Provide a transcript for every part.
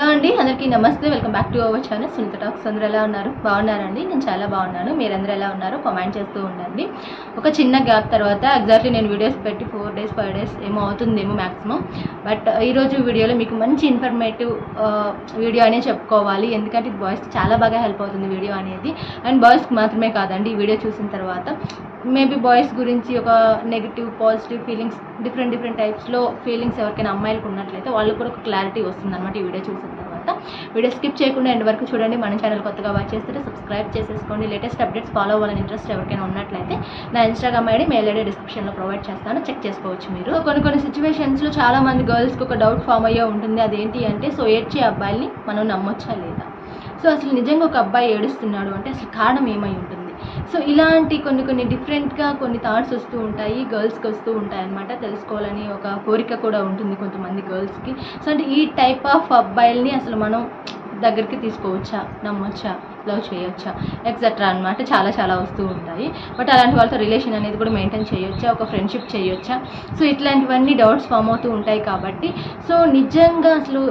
Hello అండి. అందరికీ నమస్తే. Welcome back to our channel. Sunitha talks. అందరూ ఎలా ఉన్నారు? బాగున్నారండి నేను చాలా బాగున్నాను. మీరందరూ ఎలా ఉన్నారు కామెంట్ చేస్తూ ఉండండి. ఒక చిన్న గ్యాప్ తర్వాత ఎగ్జాక్ట్లీ నేను వీడియోస్ పెట్టి ఫోర్ డేస్ ఫైవ్ డేస్ ఏమో అవుతుందేమో మ్యాక్సిమం బట్ ఈరోజు వీడియోలో మీకు మంచి ఇన్ఫర్మేటివ్ వీడియో అనే చెప్పుకోవాలి. ఎందుకంటే ఇది బాయ్స్కి చాలా బాగా హెల్ప్ అవుతుంది వీడియో అనేది. అండ్ బాయ్స్కి మాత్రమే కాదండి. ఈ వీడియో చూసిన తర్వాత మేబీ బాయ్స్ గురించి ఒక negative positive feelings different different టైప్స్లో feelings ఎవరికైనా అమ్మాయిలకు ఉన్నట్లయితే వాళ్ళకు కూడా ఒక క్లారిటీ వస్తుంది అనమాట ఈ వీడియో చూసిన తర్వాత. వీడియో స్కిప్ చేయకుండా ఎండ్ వరకు చూడండి. మన ఛానల్ కొత్తగా వాచ్ చేస్తే సబ్స్క్రైబ్ చేసేసుకోండి. లేటెస్ట్ అప్డేట్స్ ఫాలో అవ్వాలని ఇంట్రెస్ట్ ఎవరికైనా ఉన్నట్లయితే నా ఇన్స్టాగ్రామ్ ఐడి మెయిల్ ఐడి డిస్క్రిప్షన్లో ప్రొవైడ్ చేస్తాను. చెక్ చేసుకోవచ్చు మీరు. కొన్ని కొన్ని సిచ్యువేషన్స్లో చాలా మంది గర్ల్స్కి ఒక డౌట్ ఫామ్ అయ్యే ఉంటుంది. అదేంటి అంటే సో ఏడ్చే అబ్బాయిల్ని మనం నమ్మొచ్చా లేదా? సో అసలు నిజంగా ఒక అబ్బాయి ఏడుస్తున్నాడు అంటే అసలు కారణం ఏమై ఉంటుంది? సో ఇలాంటి కొన్ని కొన్ని డిఫరెంట్గా కొన్ని థాట్స్ వస్తూ ఉంటాయి గర్ల్స్కి వస్తూ ఉంటాయి అనమాట తెలుసుకోవాలని ఒక కోరిక కూడా ఉంటుంది కొంతమంది గర్ల్స్కి. సో అంటే ఈ టైప్ ఆఫ్ అబ్బాయిల్ని అసలు మనం దగ్గరికి తీసుకోవచ్చా నమ్మొచ్చా లవ్ చేయొచ్చా ఎక్సెట్రా అనమాట చాలా చాలా వస్తూ ఉంటాయి. బట్ అలాంటి వాళ్ళతో రిలేషన్ అనేది కూడా మెయింటైన్ చేయొచ్చా ఒక ఫ్రెండ్షిప్ చేయొచ్చా? సో ఇట్లాంటివన్నీ డౌట్స్ ఫామ్ అవుతూ ఉంటాయి కాబట్టి. సో నిజంగా అసలు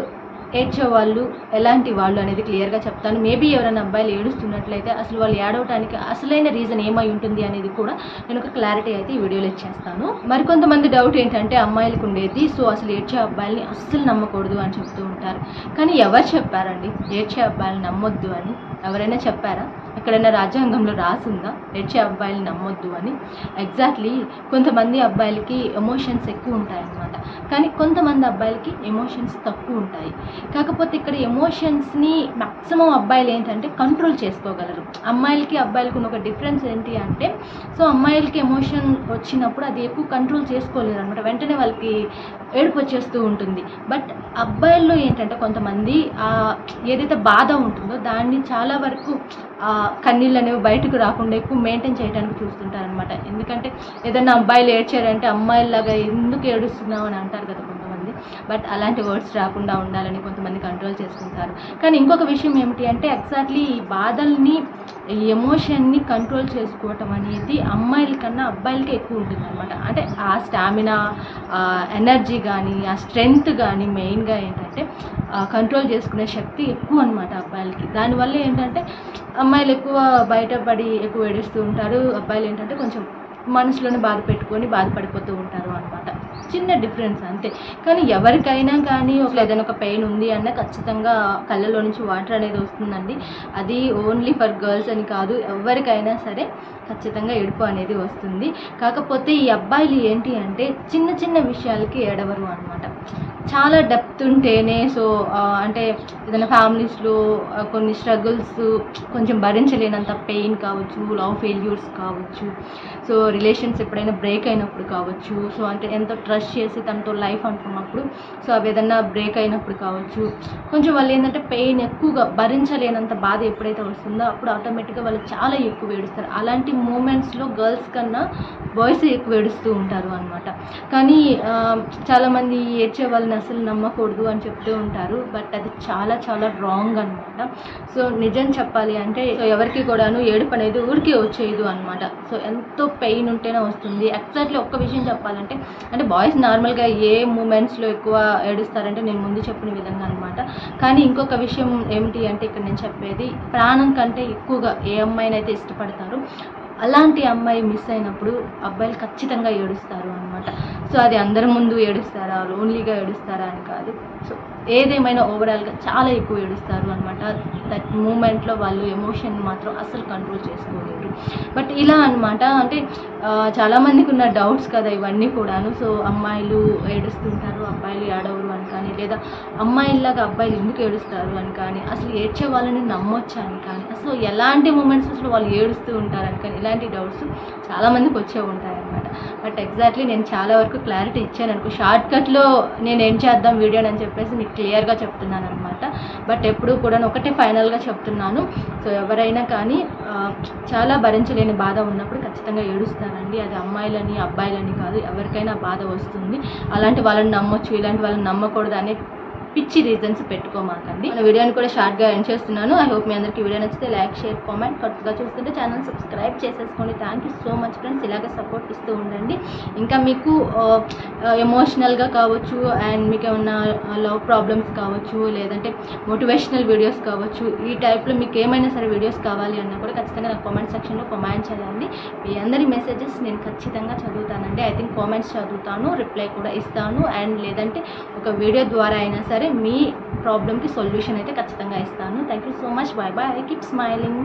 ఏడ్చే వాళ్ళు ఎలాంటి వాళ్ళు అనేది క్లియర్గా చెప్తాను. మేబీ ఎవరైనా అబ్బాయిలు ఏడుస్తున్నట్లయితే అసలు వాళ్ళు ఏడవటానికి అసలైన రీజన్ ఏమై ఉంటుంది అనేది కూడా నేను ఒక క్లారిటీ అయితే ఈ వీడియోలో ఇచ్చేస్తాను. మరికొంతమంది డౌట్ ఏంటంటే అమ్మాయిలకు ఉండేది సో అసలు ఏడ్చే అబ్బాయిల్ని అస్సలు నమ్మకూడదు అని చెప్తూ ఉంటారు. కానీ ఎవరు చెప్పారండి? ఏడ్చే అబ్బాయిలు నమ్మొద్దు అని. ఎవరైనా చెప్పారా? ఎక్కడైనా రాజ్యాంగంలో రాసిందా? ఏడ్చే అబ్బాయిలు నమ్మొద్దు అని. ఎగ్జాక్ట్లీ కొంతమంది అబ్బాయిలకి ఎమోషన్స్ ఎక్కువ ఉంటాయన్నమాట. కానీ కొంతమంది అబ్బాయిలకి ఎమోషన్స్ తక్కువ ఉంటాయి. కాకపోతే ఇక్కడ ఎమోషన్స్ని మ్యాక్సిమం అబ్బాయిలు ఏంటంటే కంట్రోల్ చేసుకోగలరు. అమ్మాయిలకి అబ్బాయిలకి ఉన్న ఒక డిఫరెన్స్ ఏంటి అంటే సో అమ్మాయిలకి ఎమోషన్ వచ్చినప్పుడు అది ఎక్కువ కంట్రోల్ చేసుకోలేరు అనమాట వెంటనే వాళ్ళకి ఏడుపు వచ్చేస్తూ ఉంటుంది. బట్ అబ్బాయిల్లో ఏంటంటే కొంతమంది ఆ ఏదైతే బాధ ఉంటుందో దాన్ని చాలా వరకు కన్నీళ్ళు అనేవి బయటకు రాకుండా ఎక్కువ మెయింటైన్ చేయడానికి చూస్తుంటారనమాట ఎందుకంటే ఏదైనా అబ్బాయిలు ఏడ్చారంటే అమ్మాయిలాగా ఎందుకు ఏడుస్తున్నావు అని అంటారు కదా కొంతమంది. బట్ అలాంటి వర్డ్స్ రాకుండా ఉండాలని కొంతమంది కంట్రోల్ చేసుకుంటారు. కానీ ఇంకొక విషయం ఏమిటి అంటే ఎగ్జాక్ట్లీ ఈ బాధల్ని ఈ ఎమోషన్ని కంట్రోల్ చేసుకోవటం అనేది అమ్మాయిల కన్నా అబ్బాయిలకే ఎక్కువ ఉంటుంది అనమాట అంటే ఆ స్టామినా ఎనర్జీ కానీ ఆ స్ట్రెంగ్త్ కానీ మెయిన్గా ఏంటంటే కంట్రోల్ చేసుకునే శక్తి ఎక్కువ అనమాట అబ్బాయిలకి. దానివల్ల ఏంటంటే అమ్మాయిలు ఎక్కువ బయటపడి ఎక్కువ ఏడుస్తూ ఉంటారు. అబ్బాయిలు ఏంటంటే కొంచెం మనసులోనే బాధ పెట్టుకొని బాధపడిపోతూ ఉంటారు అనమాట చిన్న డిఫరెన్స్ అంతే. కానీ ఎవరికైనా కానీ ఒక ఏదైనా ఒక పెయిన్ ఉంది అన్న ఖచ్చితంగా కళ్ళలో నుంచి వాటర్ అనేది వస్తుందండి. అది ఓన్లీ ఫర్ గర్ల్స్ అని కాదు ఎవరికైనా సరే ఖచ్చితంగా ఏడుపు అనేది వస్తుంది. కాకపోతే ఈ అబ్బాయిలు ఏంటి అంటే చిన్న చిన్న విషయాలకి ఏడవరు అనమాట చాలా డెప్త్ ఉంటేనే సో అంటే ఏదైనా ఫ్యామిలీస్లో కొన్ని స్ట్రగుల్స్ కొంచెం భరించలేనంత పెయిన్ కావచ్చు లవ్ ఫెయిల్యూర్స్ కావచ్చు సో రిలేషన్స్ ఎప్పుడైనా బ్రేక్ అయినప్పుడు కావచ్చు సో అంటే ఎంతో ట్రస్ట్ చేసి తనతో లైఫ్ అనుకున్నప్పుడు సో అవి ఏదైనా బ్రేక్ అయినప్పుడు కావచ్చు. కొంచెం వాళ్ళు ఏంటంటే పెయిన్ ఎక్కువగా భరించలేనంత బాధ ఎప్పుడైతే వస్తుందో అప్పుడు ఆటోమేటిక్గా వాళ్ళు చాలా ఎక్కువ ఏడుస్తారు. అలాంటి మూమెంట్స్లో గర్ల్స్ కన్నా బాయ్స్ ఎక్కువ ఏడుస్తూ ఉంటారు అనమాట కానీ చాలామంది ఏడ్చే వాళ్ళని అసలు నమ్మకూడదు అని చెప్తూ ఉంటారు. బట్ అది చాలా చాలా రాంగ్ అనమాట సో నిజం చెప్పాలి అంటే సో ఎవరికి కూడాను ఏడుపు అనేది ఊరికే వచ్చేయదు అనమాట సో ఎంతో పెయిన్ ఉంటేనే వస్తుంది. ఎగ్జాక్ట్లీ ఒక్క విషయం చెప్పాలంటే అంటే బాయ్స్ నార్మల్గా ఏ మూమెంట్స్లో ఎక్కువ ఏడుస్తారంటే నేను ముందు చెప్పిన విధంగా అనమాట కానీ ఇంకొక విషయం ఏమిటి అంటే ఇక్కడ నేను చెప్పేది ప్రాణం కంటే ఎక్కువగా ఏ అమ్మాయినైతే ఇష్టపడతారు అలాంటి అమ్మాయి మిస్ అయినప్పుడు అబ్బాయిలు ఖచ్చితంగా ఏడుస్తారు అనమాట సో అది అందరి ముందు ఏడుస్తారా? లోన్లీగా ఏడుస్తారా అని కాదు. సో ఏదేమైనా ఓవరాల్గా చాలా ఎక్కువ ఏడుస్తారు అనమాట దట్ మూమెంట్లో వాళ్ళు ఎమోషన్ మాత్రం అస్సలు కంట్రోల్ చేసుకోలేరు. బట్ ఇలా అన్నమాట. అంటే చాలామందికి ఉన్న డౌట్స్ కదా ఇవన్నీ కూడాను. సో అమ్మాయిలు ఏడుస్తుంటారు అబ్బాయిలు ఏడవరు అని కానీ లేదా అమ్మాయిల్లాగా అబ్బాయిలు ఎందుకు ఏడుస్తారు అని కానీ అసలు ఏడ్చే వాళ్ళని నమ్మొచ్చా అని కానీ అసలు ఎలాంటి మూమెంట్స్ అసలు వాళ్ళు ఏడుస్తూ ఉంటారని కానీ ఇలాంటి డౌట్స్ చాలామందికి వచ్చే ఉంటాయన్నమాట బట్ ఎగ్జాక్ట్లీ నేను చాలా వరకు క్లారిటీ ఇచ్చాను అనుకో షార్ట్ కట్లో నేను ఏం చేద్దాం వీడియో అని చెప్పేసి మీకు క్లియర్గా చెప్తున్నాను అనమాట బట్ ఎప్పుడు కూడా ఒకటే ఫైనల్గా చెప్తున్నాను. సో ఎవరైనా కానీ చాలా భరించలేని బాధ ఉన్నప్పుడు ఖచ్చితంగా ఏడుస్తారండి. అది అమ్మాయిలని అబ్బాయిలని కాదు ఎవరికైనా బాధ వస్తుంది. అలాంటి వాళ్ళని నమ్మొచ్చు ఇలాంటి వాళ్ళని నమ్మకూడదు అనే పిచ్చి రీజన్స్ పెట్టుకోమాకండి. మన వీడియోని కూడా షార్ట్గా ఎండ్ చేస్తున్నాను. ఐ హోప్ మీ అందరికీ వీడియో నచ్చితే లైక్ షేర్ కామెంట్ కొత్తగా చూస్తుంటే ఛానల్ సబ్స్క్రైబ్ చేసేసుకోండి. Thank you so much friends ఇలాగే సపోర్ట్ ఇస్తూ ఉండండి. ఇంకా మీకు ఎమోషనల్గా కావచ్చు అండ్ మీకు ఏమన్నా లవ్ ప్రాబ్లమ్స్ కావచ్చు లేదంటే మోటివేషనల్ వీడియోస్ కావచ్చు ఈ టైప్లో మీకు ఏమైనా సరే వీడియోస్ కావాలి అన్నా కూడా ఖచ్చితంగా నాకు కామెంట్ సెక్షన్లో కామెంట్ చేయండి. మీ అందరి మెసేజెస్ నేను ఖచ్చితంగా చదువుతానండి. ఐ థింక్ కామెంట్స్ చదువుతాను రిప్లై కూడా ఇస్తాను. అండ్ లేదంటే ఒక వీడియో ద్వారా అయినా సరే మీ ప్రాబ్లమ్కి సొల్యూషన్ అయితే ఖచ్చితంగా ఇస్తాను. Thank you so much bye bye keep smiling